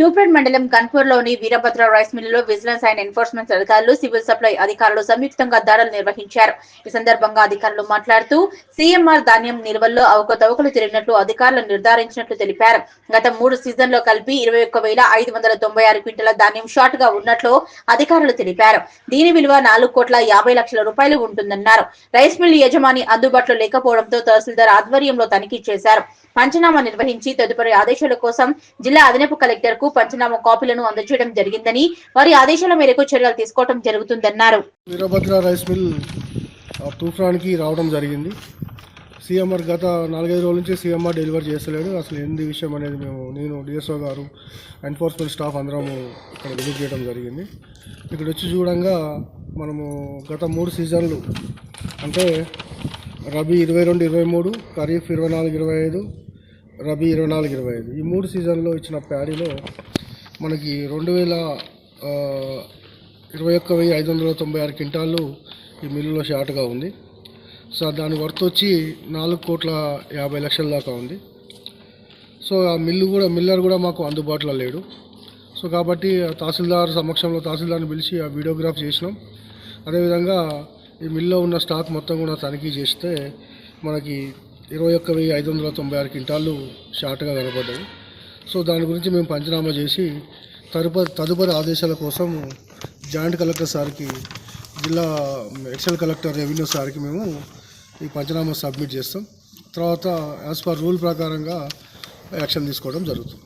తూప్రేడ్ మండలం కన్పూర్లోని వీరభద్ర రైస్ మిల్లులో విజిలెన్స్ అండ్ ఎన్ఫోర్స్మెంట్ అధికారులు సివిల్ సప్లై అధికారులు సంయుక్తంగా దాడులు నిర్వహించారు. ఈ సందర్భంగా అధికారులు మాట్లాడుతూ సీఎంఆర్ ధాన్యం నిల్వల్లో అవకతవకలు తిరిగినట్లు అధికారులు నిర్ధారించినట్లు తెలిపారు. గత మూడు సీజన్లో కలిపి ఇరవై ఒక్క వేల ఐదు వందల తొంభై ఆరు క్వింటల ధాన్యం షార్ట్గా ఉన్నట్లు అధికారులు తెలిపారు. దీని విలువ నాలుగు కోట్ల యాభై లక్షల రూపాయలు ఉంటుందన్నారు. రైస్ మిల్ యజమాని అందుబాటులో లేకపోవడంతో తహసీల్దార్ ఆధ్వర్యంలో తనిఖీ చేశారు. పంచనామా నిర్వహించి తదుపరి ఆదేశాల కోసం జిల్లా అదనపు కలెక్టర్కు పంచనామా కాపీలను అందజేయడం జరిగిందని వారి ఆదేశాల మేరకు చర్యలు తీసుకోవడం జరుగుతుందన్నారు. వీరభద్ర రైస్ మిల్ ఆ, తూఫాన్కి రావడం జరిగింది. సీఎంఆర్ గత నాలుగైదు రోజుల నుంచి సీఎంఆర్ డెలివరీ చేస్తలేడు. అసలు ఏంది విషయం అనేది మేము నేను డిఎస్ఓ గారు ఎన్ఫోర్స్మెంట్ స్టాఫ్ అందరము ఇక్కడ విజిట్ చేయడం జరిగింది. ఇక్కడ వచ్చి చూడంగా మనము గత మూడు సీజన్లు అంటే రబీ ఇరవై రెండు ఇరవై మూడు ఖరీఫ్ ఇరవై నాలుగు ఇరవై ఐదు రబీ ఇరవై నాలుగు ఇరవై ఐదు. ఈ మూడు సీజన్లో ఇచ్చిన ప్యాడీలో మనకి రెండు వేల ఇరవై ఒక్క వెయ్యి ఐదు వందల తొంభై ఆరు క్వింటాళ్ళు ఈ మిల్లులో షార్ట్గా ఉంది. సో దాని వర్త్ వచ్చి నాలుగు కోట్ల యాభై లక్షల దాకా ఉంది. సో ఆ మిల్లు కూడా మిల్లర్ కూడా మాకు అందుబాటులో లేడు. సో కాబట్టి ఆ తహసీల్దార్ సమక్షంలో తహసీల్దార్ని పిలిచి ఆ వీడియోగ్రాఫ్ చేసినాం. అదేవిధంగా ఈ మిల్లో ఉన్న స్టాక్ మొత్తం కూడా తనిఖీ చేస్తే మనకి ఇరవై ఒక్క వెయ్యి ఐదు వందల తొంభై ఆరు క్వింటాళ్ళు షార్ట్గా కనపడ్డాయి సో దాని గురించి మేము పంచనామా చేసి తదుపరి తదుపరి ఆదేశాల కోసం జాయింట్ కలెక్టర్ సార్కి జిల్లా ఎక్సెల్ కలెక్టర్ రెవెన్యూ సార్కి మేము ఈ పంచనామా సబ్మిట్ చేస్తాం. తర్వాత యాజ్ పర్ రూల్ ప్రకారంగా యాక్షన్ తీసుకోవడం జరుగుతుంది.